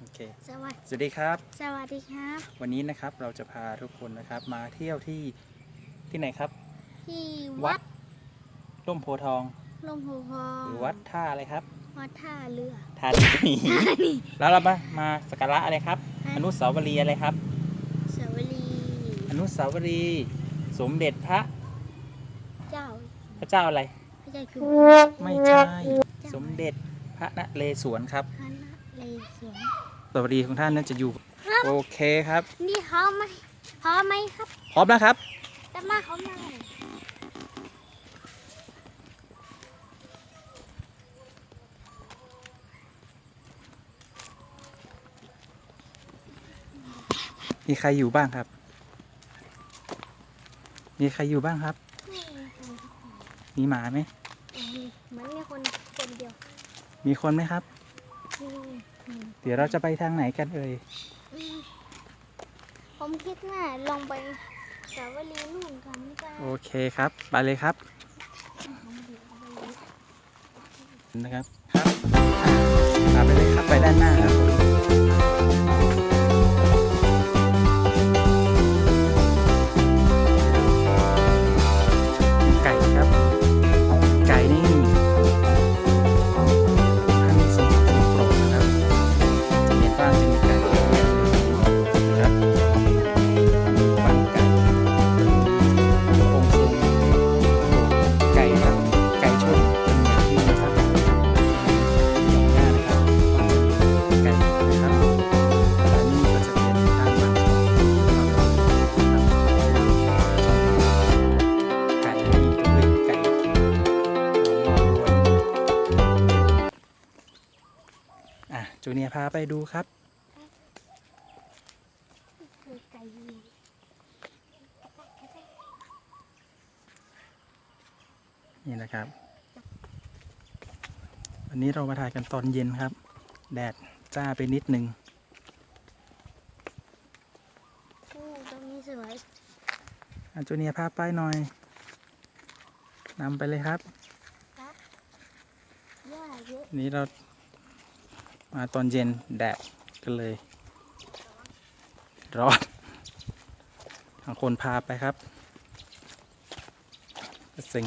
โอเค สวัสดีสวัสดีครับ สวัสดีครับ วันนี้นะครับเราจะพาทุกคนนะครับ มาเที่ยวที่ที่ไหนครับ ที่วัวัดดร่มโพธิ์ทอง ลมหูพองหรือวัดท่าอะไรครับวัดท่าเรือท่านีแล้วเรามามาสักการะอะไรครับ อนุสาวรีย์อะไรครับ สาวรีอนุสาวรีย์สมเด็จพระเจ้าพระเจ้าอะไร พระเจ้าคือไม่ใช่ สมเด็จพระนเรศวรครับ พระน เรศวรสวัสดีของท่านน่าจะอยู่ ครับโอเคครับ นี่พร้อมไหมพร้อมไหมครับพร้อมแล้วครับ จะมาเขามามีใครอยู่บ้างครับ มีใครอยู่บ้างครับ ไม่มีคนมีหมาไหมเอ้ยเหมือนมีคนคนเดียวมีคนไหมครับอืมอืม เดี๋ยวเราจะไปทางไหนกันเอ่ยอืมผมคิดว่าลองไปสาวรีนู่นกันดีกว่าโอเคครับ ไปเลยครับนะครับครับ เนียร์พาไปดูครับคือไก่ยิงนี่นะครับ วันนี้เรามาถ่ายกันตอนเย็นครับ แดดจ้าไปนิดนึงอู้ตรงนี้สวยอาจูเนียร์พาไปหน่อยนำไปเลยครับหญ้าเยอะวันนี้เรา มาตอนเย็นแดดกันเลย ร้อนทางคนพาไปครับสิ่ง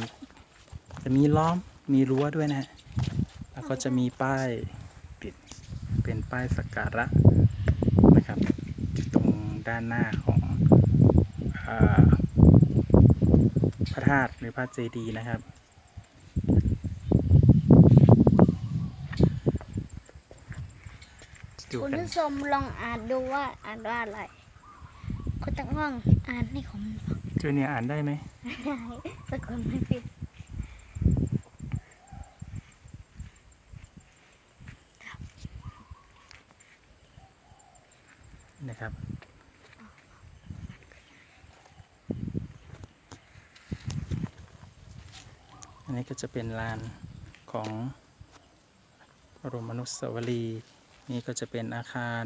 จะมีล้อมมีรั้วด้วยนะฮะ แล้วก็จะมีป้ายปิดเป็นป้ายสักการะนะครับ ตรงด้านหน้าของอพระธาตุหรือพระเจดีย์นะครับ ดูคุณกันผู้ชมลองอ่านดูว่าอ่านว่าอะไรคุณตั้งห้องอ่านให้ผมฟังจูเนียร์อ่านได้ไหมได้สะกดไม่ผิดนะครับอันนี้ก็จะเป็นลานของบรมอนุสาวรีย์ นี่ก็จะเป็นอาคาร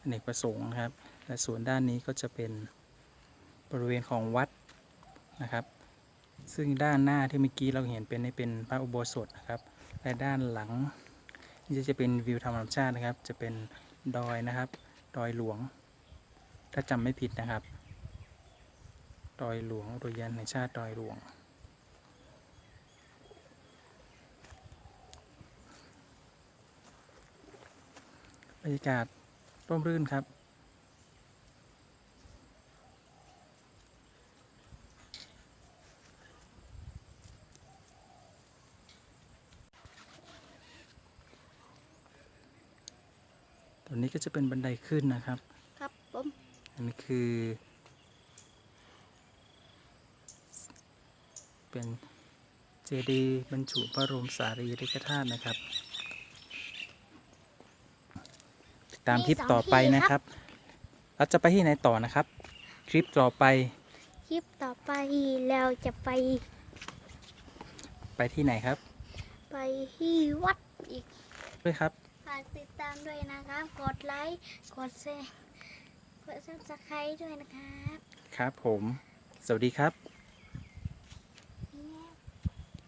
อเนกประสงค์นะครับ และส่วนด้านนี้ก็จะเป็นบริเวณของวัดนะครับ ซึ่งด้านหน้าที่เมื่อกี้เราเห็นเป็นนี่เป็นพระอุโบสถนะครับ และด้านหลังนี่จะเป็นวิวธรรมชาตินะครับ จะเป็นดอยนะครับ ดอยหลวง ถ้าจำไม่ผิดนะครับ ดอยหลวงอุทยานแห่งชาติดอยหลวง บรรยากาศร่มรื่นครับตัวนี้ก็จะเป็นบันไดขึ้นนะครับ ครับผมอันนี้คือ เป็นเจดีย์บรรจุพระบรมสารีริกธาตุนะครับ ติด ตามคลิปต่อไปนะครับเราจะไปที่ไหนต่อนะครับ คลิปต่อไป คลิปต่อไปเราจะไป ไปที่ไหนครับ ไปที่วัดอีกด้วยครับฝากติดตามด้วยนะครับ กดไลค์ กดแชร์ กดซับสไครต์ด้วยนะครับ ครับผม สวัสดีครับ